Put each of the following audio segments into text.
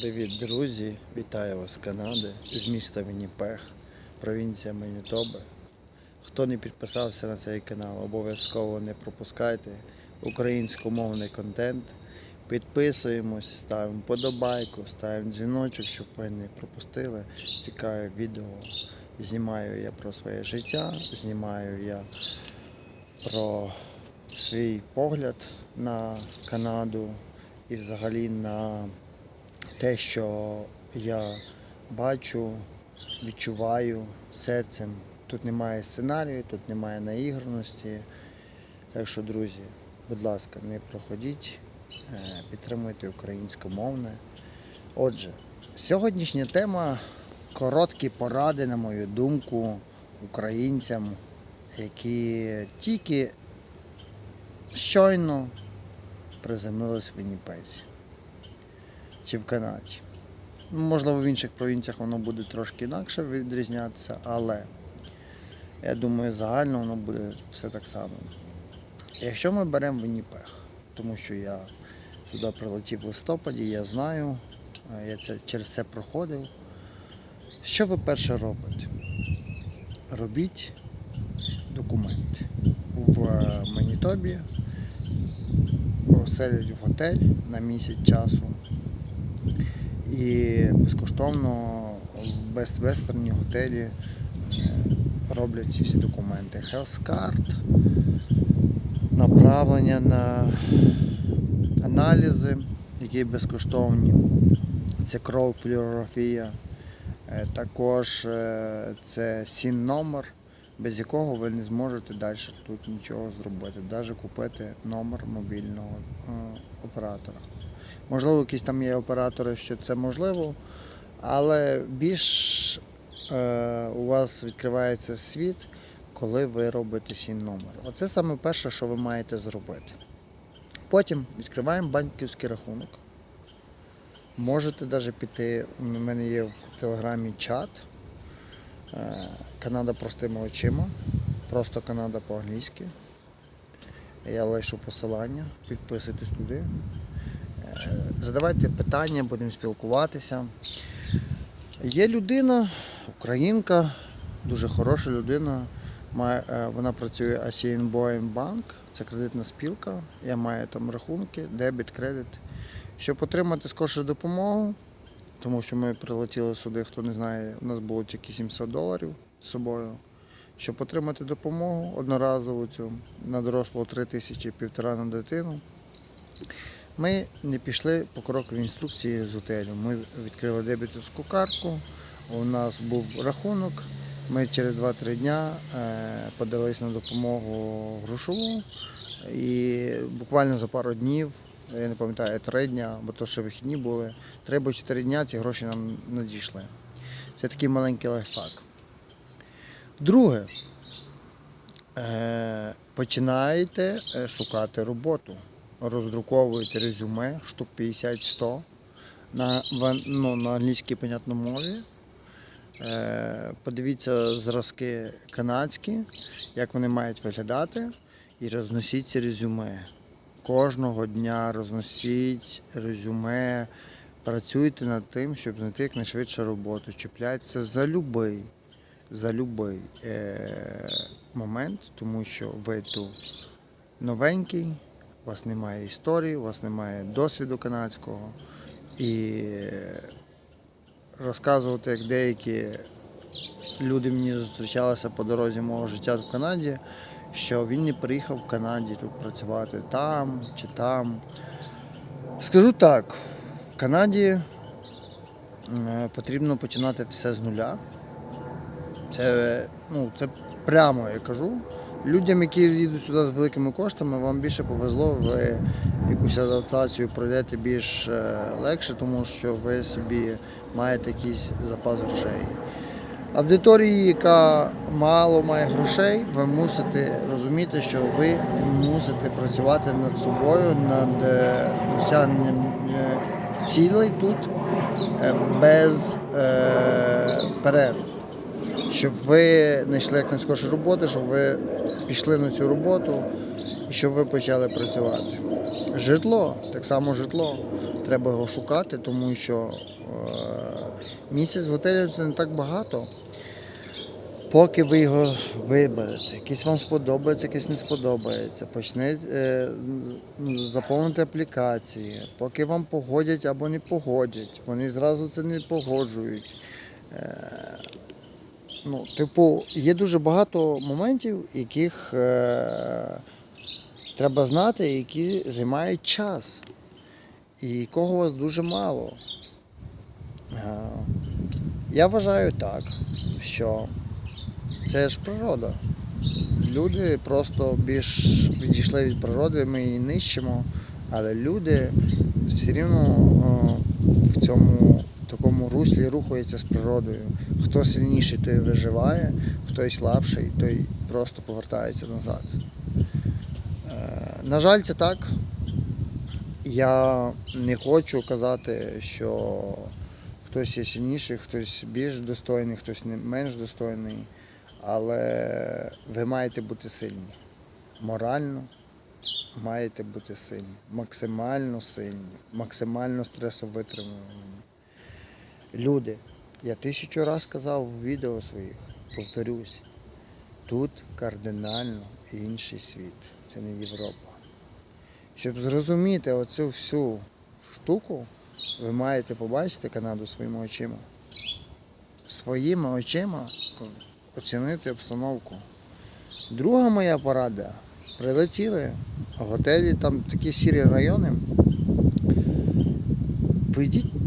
Привіт, друзі! Вітаю вас з Канади, з міста Вінніпех, провінція Манітоба. Хто не підписався на цей канал, обов'язково не пропускайте українськомовний контент. Підписуємось, ставимо подобайку, ставимо дзвіночок, щоб ви не пропустили цікаве відео. Знімаю я про своє життя, знімаю я про свій погляд на Канаду і взагалі на те, що я бачу, відчуваю серцем. Тут немає сценарію, тут немає наіграності. Так що, друзі, будь ласка, не проходіть, е, підтримуйте українськомовне. Отже, сьогоднішня тема короткі поради, на мою думку, українцям, які тільки щойно приземлились в Вінніпезі чи в Канаді. Ну, Можливо, в інших провінціях воно буде трошки інакше відрізнятися, але я думаю, загально воно буде все так само. Якщо ми беремо Вінніпех, тому що я сюди прилетів в листопаді, я знаю, е, я це, через це проходив. Що ви перше робите? Робіть документи. В е, Манітобі оселять в готель на місяць часу і безкоштовно в Western готелі е, роблять ці всі документи. Card, направлення на аналізи, які безкоштовні. Це кров, флюорографія. Е, Також е, це сін номер, без якого ви не зможете далі тут нічого зробити, навіть купити номер мобільного оператора. Можливо, якісь там є оператори, що це можливо, але більш е, у вас відкривається світ, коли ви робите сін номер. Оце саме перше, що ви маєте зробити. Потім відкриваємо банківський рахунок. Можете навіть піти, у мене є в телеграмі чат. е, Канада простими очима. Просто Канада по-англійськи. Я лишу посилання, підписуйтесь туди. Задавайте питання, будемо спілкуватися. Є людина, українка, дуже хороша людина. Е, Вона працює Boeing Bank, це кредитна спілка. Я маю там рахунки, дебіт, кредит. Щоб отримати скорше допомогу, тому що ми прилетіли сюди, хто не знає, у нас було тільки 700 доларів з собою. Щоб отримати допомогу одноразову цю на дорослого 3 тисячі, півтора на дитину. Ми не пішли по кроковій інструкції з готелю. Ми відкрили дебіторську картку, у нас був рахунок. Ми через 2-3 дня е, подались на допомогу грошову і буквально за пару днів, я не пам'ятаю, 3 дня, бо то ще вихідні були, 3 або 4 дня ці гроші нам надійшли. Це такий маленький лайфхак. Друге, е, починаєте е, шукати роботу роздруковуєте резюме штук 50-100 на, ну, на англійській, понятно, мові. Е, Подивіться зразки канадські, як вони мають виглядати, і розносіть ці резюме. Кожного дня розносіть резюме, працюйте над тим, щоб знайти якнайшвидше роботу. Чіпляйтеся за любий, за любий е, момент, тому що ви тут новенький, у вас немає історії, у вас немає досвіду канадського. І розказувати, як деякі люди мені зустрічалися по дорозі мого життя в Канаді, що він не приїхав в Канаді тут працювати там чи там. Скажу так, в Канаді е, потрібно починати все з нуля. Це, ну, це прямо я кажу. Людям, які їдуть сюди з великими коштами, вам більше повезло, ви якусь адаптацію пройдете більш е, легше, тому що ви собі маєте якийсь запас грошей. Аудиторії, яка мало має грошей, ви мусите розуміти, що ви мусите працювати над собою, над е, досягненням е, цілей тут без перерв щоб ви знайшли якнайскорше роботи, щоб ви пішли на цю роботу і щоб ви почали працювати. Житло, так само житло. треба його шукати, тому що е, місяць в готелі це не так багато. Поки ви його виберете, якийсь вам сподобається, якийсь не сподобається, почнете е, заповнити аплікації, поки вам погодять або не погодять, вони зразу це не погоджують. Е, ну, типу, є дуже багато моментів, яких е, треба знати, які займають час. І кого у вас дуже мало. Е, я вважаю так, що це ж природа. Люди просто більш відійшли від природи, ми її нищимо, але люди все рівно о, в цьому такому руслі рухаються з природою. Хто сильніший, той виживає, хтось слабший, той просто повертається назад. Е, На жаль, це так. Я не хочу казати, що хтось є сильніший, хтось більш достойний, хтось не менш достойний. Але ви маєте бути сильні. Морально маєте бути сильні, максимально сильні, максимально стресовитримувані. Люди, я тисячу разів казав в відео своїх, повторюсь, тут кардинально інший світ. Це не Європа. Щоб зрозуміти оцю всю штуку, ви маєте побачити Канаду своїми очима. Своїми очима оцінити обстановку. Друга моя порада. Прилетіли в готелі, там такі сірі райони. Поїдіть, е,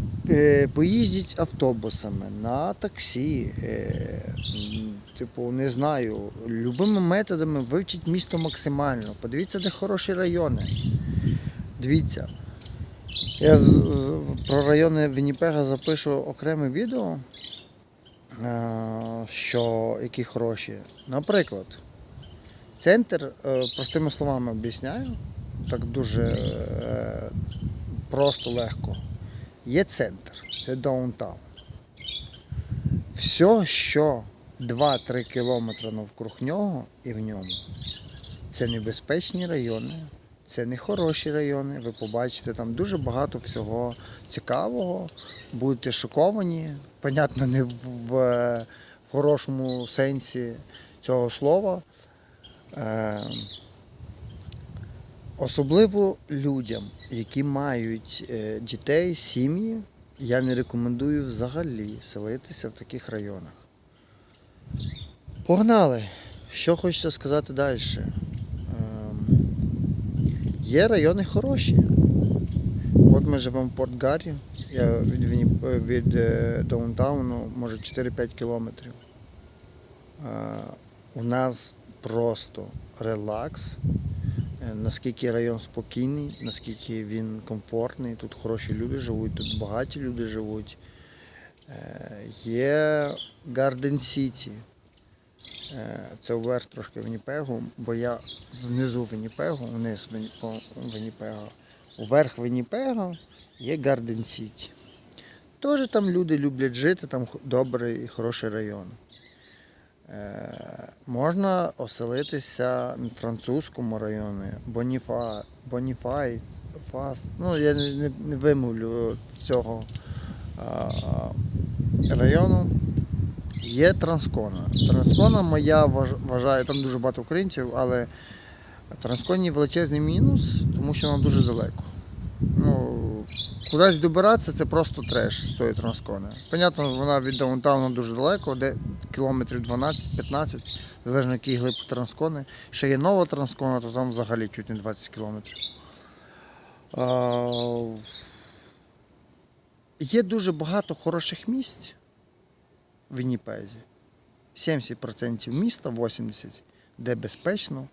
поїздіть автобусами, на таксі, е, типу, не знаю, любими методами вивчіть місто максимально. Подивіться, де хороші райони. Дивіться. Я про райони Вінніпега запишу окреме відео е, що які хороші. Наприклад, центр, е, простими словами об'ясняю, так дуже е, просто легко. Є центр, це даунтаун. Все, що 2-3 кілометри навкруг нього і в ньому, це небезпечні райони, це не хороші райони. Ви побачите там дуже багато всього цікавого, будете шоковані. Понятно, не в, в, е, хорошому сенсі цього слова. Е, особливо людям, які мають е, дітей, сім'ї, я не рекомендую взагалі селитися в таких районах. Погнали! Що хочеться сказати далі? Є райони хороші. От ми живемо в Порт Гаррі, я від, від е, даунтауну, може 4-5 кілометрів. Е, У нас просто релакс. Наскільки район спокійний, наскільки він комфортний, тут хороші люди живуть, тут багаті люди живуть. Е, Є Гарден Сіті. Це вверх трошки Вінніпегу, бо я внизу Вінніпегу, вниз Вінніпега. Уверх Вінніпега є Гарден Сіті. Теж там люди люблять жити, там добрий і хороший район. Е, можна оселитися в французькому районі, Боніфа, Боніфай, Фас. Ну, я не, не, вимовлю цього а, району. Є Транскона. Транскона моя вваж- вважаю, там дуже багато українців, але Трансконі величезний мінус, тому що вона дуже далеко. Ну, кудись добиратися це просто треш з тої Транскони. Понятно, вона від даунтауну дуже далеко, де кілометрів 12-15, залежно який глиб Транскони. Ще є нова Транскона, то там взагалі чуть не 20 кілометрів. Є дуже багато хороших місць в Вінніпезі. 70% міста, 80%, де безпечно,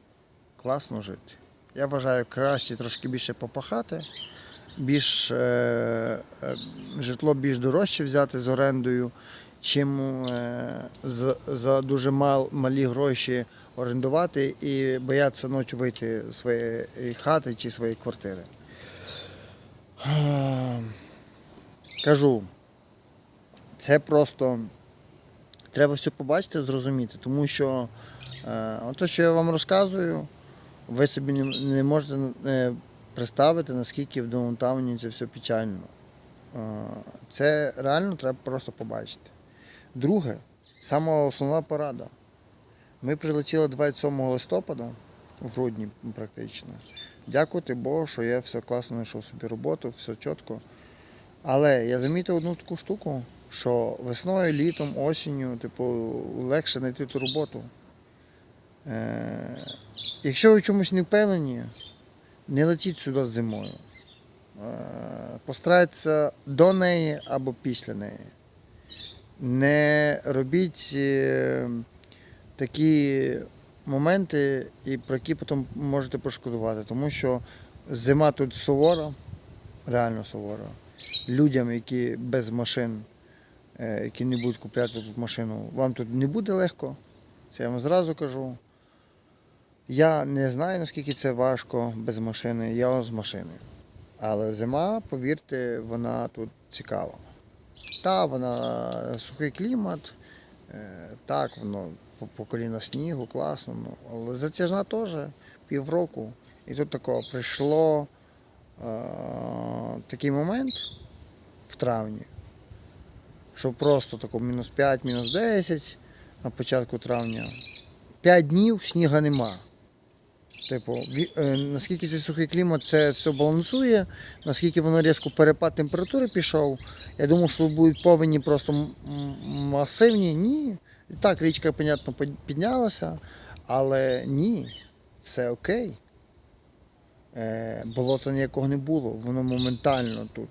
класно жити. Я вважаю, краще трошки більше попахати, більш, е, е, житло більш дорожче взяти з орендою, чим е, за дуже мал, малі гроші орендувати і боятися ночі вийти з своєї хати чи своєї квартири. Кажу, це просто треба все побачити, зрозуміти, тому що те, що я вам розказую, ви собі не, можете представити, наскільки в Даунтауні це все печально. Це реально треба просто побачити. Друге, сама основна порада. Ми прилетіли 27 листопада, в грудні практично. Дякувати Богу, що я все класно знайшов собі роботу, все чітко. Але я замітив одну таку штуку, що весною, літом, осінню, типу, легше знайти ту роботу. Е, якщо ви чомусь не впевнені, не летіть сюди зимою. Е, постарайтеся до неї або після неї. Не робіть е, такі моменти, і про які потім можете пошкодувати. Тому що зима тут сувора, реально сувора. Людям, які без машин, е, які не будуть купляти тут машину, вам тут не буде легко. Це я вам зразу кажу. Я не знаю, наскільки це важко без машини, я з машини. Але зима, повірте, вона тут цікава. Та, вона сухий клімат, е, так, воно по, по коліна снігу, класно. Ну, але затяжна теж півроку. І тут такого прийшло е, такий момент в травні, що просто тако мінус 5, мінус 10 на початку травня. 5 днів сніга нема. Типу, е, наскільки цей сухий клімат це все балансує, наскільки воно різко перепад температури пішов. Я думав, що будуть повені просто масивні. Ні. Так, річка, понятно, піднялася, але ні, все окей. Е, болота ніякого не було, воно моментально тут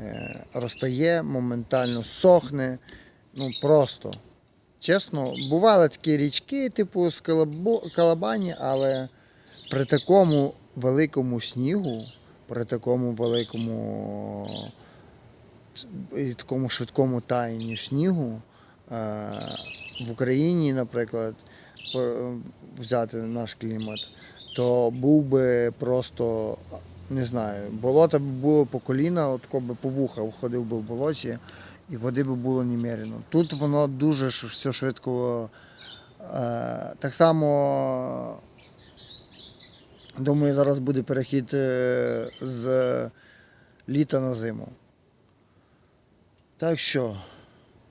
е, розтає, моментально сохне. Ну просто. Чесно, бували такі річки, типу з Калабані, але при такому великому снігу, при такому великому і такому швидкому таянні снігу е, в Україні, наприклад, взяти наш клімат, то був би просто, не знаю, болото б було по коліна, от би по вуха ходив би в болоті, і води би було немерено. Тут воно дуже все швидко. Е, так само Думаю, зараз буде перехід е, з літа на зиму. Так що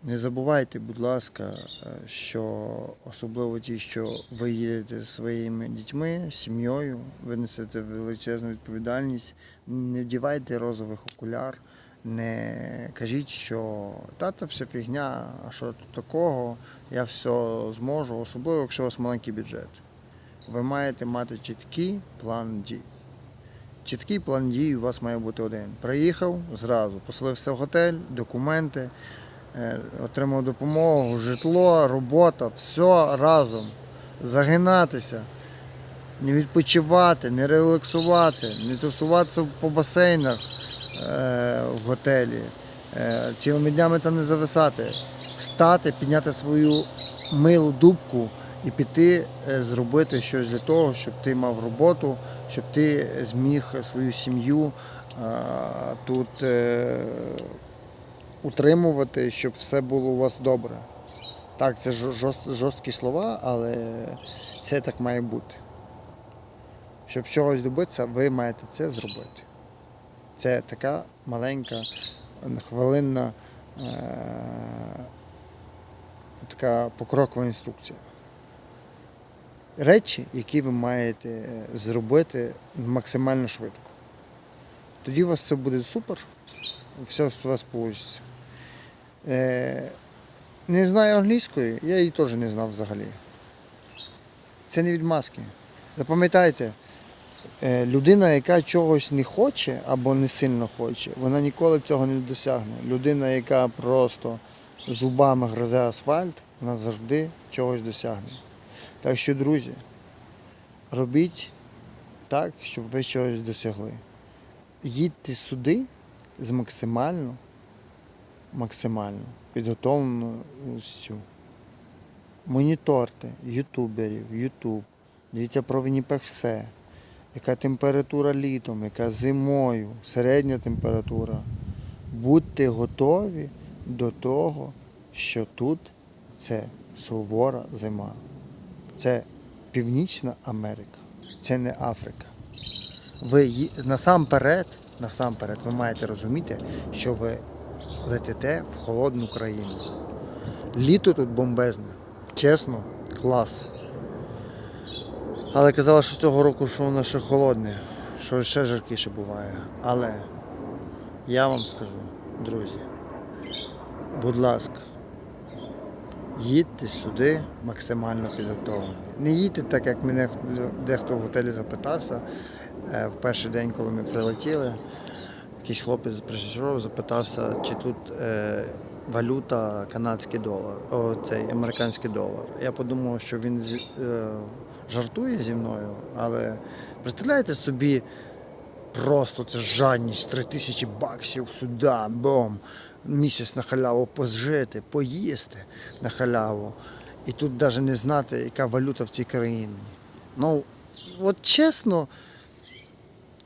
не забувайте, будь ласка, е, що особливо ті, що ви їдете зі своїми дітьми, сім'єю, ви несете величезну відповідальність, не вдівайте розових окуляр, не кажіть, що та це все фігня, а що тут такого, я все зможу, особливо, якщо у вас маленький бюджет ви маєте мати чіткий план дій. Чіткий план дій у вас має бути один. Приїхав зразу, поселився в готель, документи, е, отримав допомогу, житло, робота, все разом. Загинатися, не відпочивати, не релаксувати, не тусуватися по басейнах е, в готелі, е, цілими днями там не зависати, встати, підняти свою милу дубку і піти е, зробити щось для того, щоб ти мав роботу, щоб ти зміг свою сім'ю е, тут е, утримувати, щоб все було у вас добре. Так, це жорсткі слова, але це так має бути. Щоб чогось добитися, ви маєте це зробити. Це така маленька хвилинна е, така покрокова інструкція речі, які ви маєте е, зробити максимально швидко. Тоді у вас все буде супер, все у вас вийде. Не знаю англійської, я її теж не знав взагалі. Це не відмазки. Запам'ятайте, е, людина, яка чогось не хоче або не сильно хоче, вона ніколи цього не досягне. Людина, яка просто зубами гризе асфальт, вона завжди чогось досягне. Так що, друзі, робіть так, щоб ви чогось досягли. Їдьте сюди з максимально, максимально підготовленістю. Моніторте ютуберів, ютуб. Дивіться про Вінніпех все. Яка температура літом, яка зимою, середня температура. Будьте готові до того, що тут це сувора зима. Це Північна Америка, це не Африка. ви насамперед, насамперед, ви маєте розуміти, що ви летите в холодну країну. Літо тут бомбезне. Чесно, клас. Але казали, що цього року що воно ще холодне, що ще жаркіше буває. Але я вам скажу, друзі, будь ласка, їдьте сюди максимально підготовлені. Не їдьте так, як мене дехто в готелі запитався е, в перший день, коли ми прилетіли. Якийсь хлопець прийшов, запитався, чи тут е, валюта канадський долар, о, цей американський долар. Я подумав, що він е, жартує зі мною, але представляєте собі, просто це жадність 3 тисячі баксів сюди, бом, місяць на халяву пожити, поїсти на халяву. І тут навіть не знати, яка валюта в цій країні. Ну, от чесно,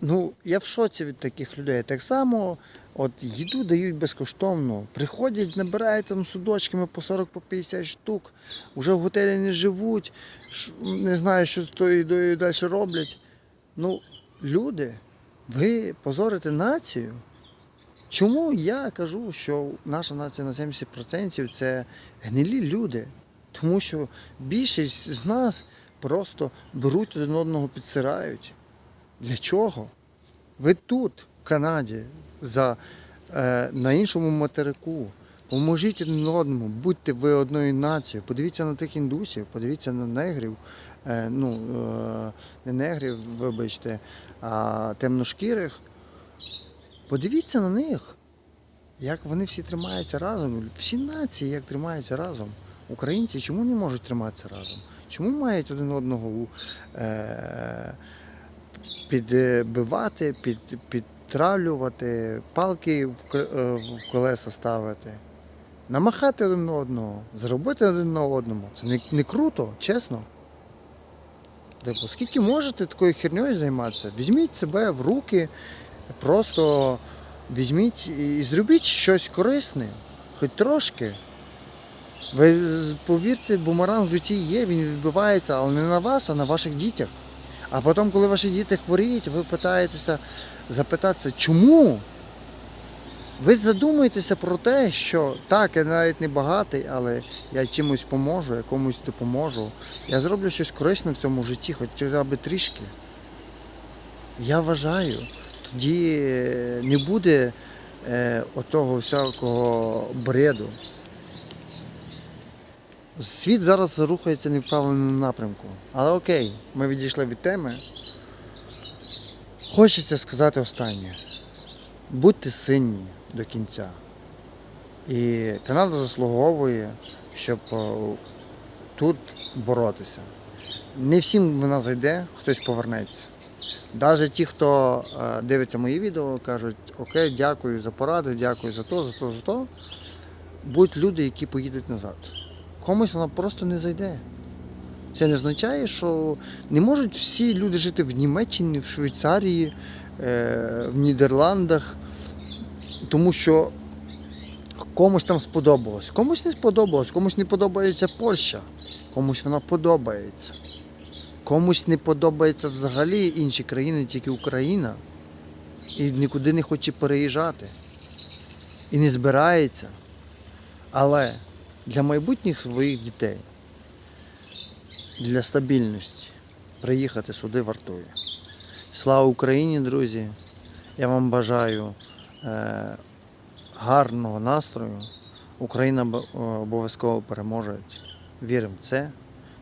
Ну, я в шоці від таких людей. Так само, от їду дають безкоштовно. Приходять, набирають там судочками по 40 по 50 штук, вже в готелі не живуть, не знаю, що з тою їдою далі роблять. Ну, люди, ви позорите націю. Чому я кажу, що наша нація на 70% це гнилі люди? Тому що більшість з нас просто беруть один одного, підсирають. Для чого? Ви тут, в Канаді, за, е, на іншому материку. Поможіть один одному, будьте ви одною нацією. Подивіться на тих індусів, подивіться на негрів, е, ну, е, не негрів, вибачте, а темношкірих. Подивіться на них, як вони всі тримаються разом. Всі нації як тримаються разом. Українці чому не можуть триматися разом? Чому мають один одного е, підбивати, під, підтравлювати, палки в, е, в колеса ставити, намахати один на одного, зробити один на одному. Це не, не круто, чесно. Типу, скільки можете такою херньою займатися? Візьміть себе в руки, просто візьміть і зробіть щось корисне, хоч трошки. Ви повірте, бумеранг в житті є, він відбивається, але не на вас, а на ваших дітях. А потім, коли ваші діти хворіють, ви питаєтеся запитатися, чому? Ви задумаєтеся про те, що так, я навіть не багатий, але я чимось поможу, я комусь допоможу. Я зроблю щось корисне в цьому житті, хоча б трішки. Я вважаю, тоді е, не буде е, отого всякого бреду. Світ зараз рухається не в правильному напрямку. Але окей, ми відійшли від теми. Хочеться сказати останнє. Будьте сильні до кінця. І Канада заслуговує, щоб е, тут боротися. Не всім вона зайде, хтось повернеться. Навіть ті, хто е, дивиться мої відео, кажуть, окей, дякую за поради, дякую за то, за то, за то. Будуть люди, які поїдуть назад. Комусь вона просто не зайде. Це не означає, що не можуть всі люди жити в Німеччині, в Швейцарії, е, в Нідерландах, тому що комусь там сподобалось. Комусь не сподобалось, комусь не подобається Польща, комусь вона подобається. Комусь не подобається взагалі інші країни, тільки Україна. І нікуди не хоче переїжджати. І не збирається. Але для майбутніх своїх дітей, для стабільності приїхати сюди вартує. Слава Україні, друзі! Я вам бажаю е, гарного настрою. Україна обов'язково переможе. Віримо в це.